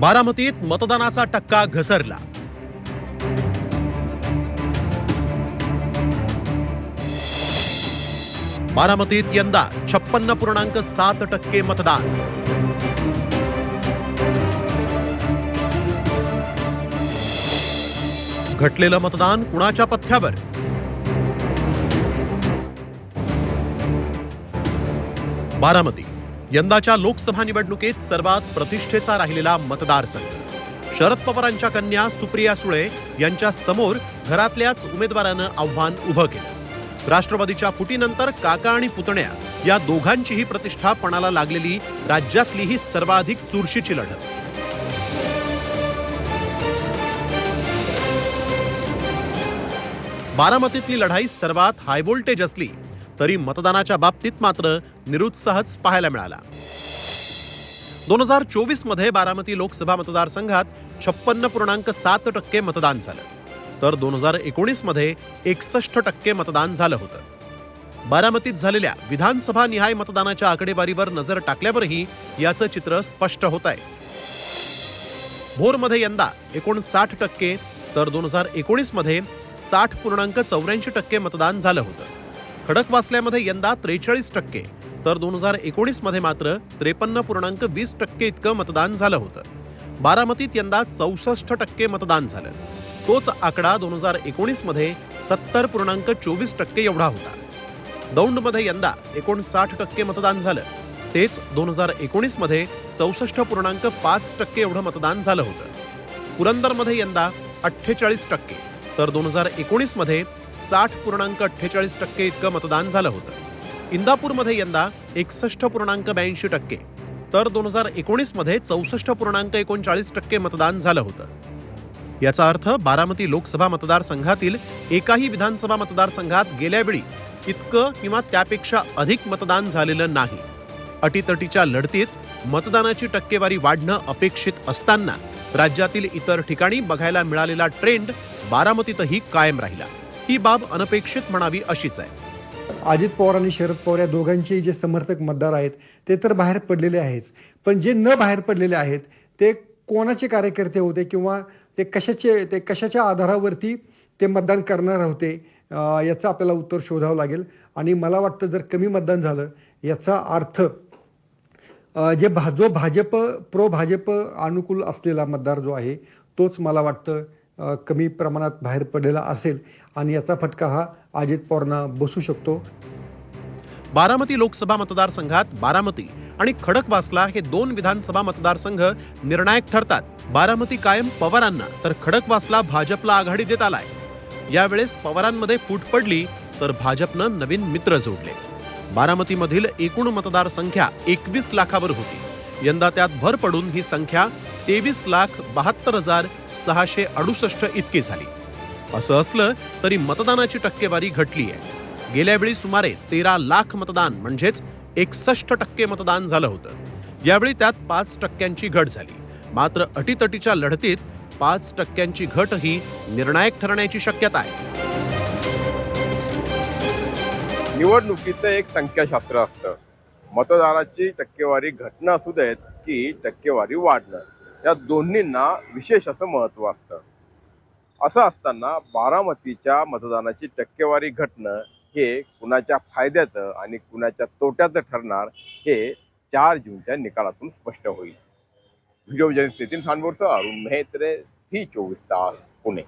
बारामतीत मतदानाचा टक्का घसरला. बारामतीत यंदा छप्पन्न पूर्णांक सात टक्के मतदान. घटलेलं मतदान कुणाच्या पथ्यावर? बारामती. यंदाच्या लोकसभा निवडणुकीत सर्वात प्रतिष्ठेचा राहिलेला मतदारसंघ शरद पवारांच्या कन्या सुप्रिया सुळे यांच्या समोर घरातल्याच उमेदवारानं आव्हान उभं केलं. राष्ट्रवादीच्या फुटीनंतर काका आणि पुतण्या या दोघांचीही प्रतिष्ठा पणाला लागलेली राज्यातली ही सर्वाधिक चुरशीची लढत. बारामतीतली लढाई सर्वात हायव्होल्टेज असली तरी मतदानाच्या बाबतीत मात्र निरुत्साहच पाहायला मिळाला. दोन हजार चोवीसमध्ये बारामती लोकसभा मतदारसंघात छप्पन्न पूर्णांक सात टक्के मतदान झालं. तर दोन हजार एकोणीसमध्ये एकसष्ट टक्के मतदान झालं होतं. बारामतीत झालेल्या विधानसभा निहाय मतदानाच्या आकडेवारीवर नजर टाकल्यावरही याचं चित्र स्पष्ट होत आहे. भोरमध्ये यंदा एकोणसाठ टक्के तर दोन हजार एकोणीसमध्ये साठ पूर्णांक चौऱ्याऐंशी टक्के मतदान झालं होतं. खडकवासल्यामध्ये यंदा त्रेचाळीस टक्के. तर दोन हजार एकोणीसमध्ये मात्र त्रेपन्न पूर्णांक वीस टक्के इतकं मतदान झालं होतं. बारामतीत यंदा चौसष्ट टक्के मतदान झालं. तोच आकडा दोन हजार एकोणीसमध्ये सत्तर पूर्णांक चोवीस टक्के एवढा होता. दौंडमध्ये यंदा एकोणसाठ टक्के मतदान झालं. तेच दोन हजार एकोणीसमध्ये चौसष्ट पूर्णांक पाच टक्के एवढं मतदान झालं होतं. पुरंदरमध्ये यंदा अठ्ठेचाळीस टक्के. तर दोन हजार एकोणीसमध्ये साठ पूर्णांक अठ्ठेचाळीस टक्के इतकं मतदान झालं होतं. इंदापूरमध्ये यंदा एकसष्ट पूर्णांक ब्याऐंशी टक्के तर दोन हजार एकोणीसमध्ये चौसष्ट पूर्णांक एकोणचाळीस टक्के मतदान झालं होतं. याचा अर्थ बारामती लोकसभा मतदारसंघातील एकाही विधानसभा मतदारसंघात गेल्यावेळी इतकं किंवा त्यापेक्षा अधिक मतदान झालेलं नाही. अटीतटीच्या लढतीत मतदानाची टक्केवारी वाढणं अपेक्षित असताना राज्यातील इतर ठिकाणी बघायला मिळालेला ट्रेंड बारामतीतही कायम राहिला. ही बाब अनपेक्षित म्हणावी अशीच आहे. अजित पवार आणि शरद पवार या दोघांचे जे समर्थक मतदार आहेत ते तर बाहेर पडलेले आहेच. पण जे न बाहेर पडलेले आहेत ते कोणाचे कार्यकर्ते होते किंवा ते कशाचे ते कशाच्या आधारावरती ते मतदान करणार होते याचं आपल्याला उत्तर शोधावं लागेल. आणि मला वाटतं जर कमी मतदान झालं याचा अर्थ जे भा जो भाजप प्रो भाजप अनुकूल असलेला मतदार जो आहे तोच मला वाटतं कमी प्रमाणात बाहेर पडलेला असेल. आणि याचा फटका हा अजित पवारांना बसू शकतो. बारामती लोकसभा मतदारसंघात बारामती आणि खडकवासला हे दोन विधानसभा मतदारसंघ निर्णायक ठरतात. बारामती कायम पवारांना तर खडकवासला भाजपला आघाडी देत आलाय. यावेळेस पवारांमध्ये फूट पडली तर भाजपनं नवीन मित्र जोडले. बारामतीमधील एकूण मतदार संख्या एकवीस लाखावर होती. यंदा त्यात भर पडून ही संख्या तेवीस लाख बहात्तर हजार सहाशे अडुसष्ट इतकी झाली. असं असलं तरी मतदानाची टक्केवारी घटली आहे गेल्यावेळी सुमारे तेरा लाख मतदान म्हणजेच एकसष्ट टक्के मतदान झालं होतं. यावेळी त्यात पाच टक्क्यांची घट झाली. मात्र अटीतटीच्या लढतीत पाच टक्क्यांची घट ही निर्णायक ठरण्याची शक्यता आहे. निवडणुकीचं एक संख्याशास्त्र असतं. मतदाराची टक्केवारी घटना असू देत की टक्केवारी वाढणं. या दोन्हींना विशेष असं महत्त्व असतं. असं असताना बारामतीच्या मतदानाची टक्केवारी घटणं हे कुणाच्या फायद्याचं आणि कुणाच्या तोट्याचं ठरणार हे चार जूनच्या निकालातून स्पष्ट होईल. व्हिडिओ जर्नलिस्ट नितीन खानबोरचं अरुण मेहत्रे झी चोवीस तास पुणे.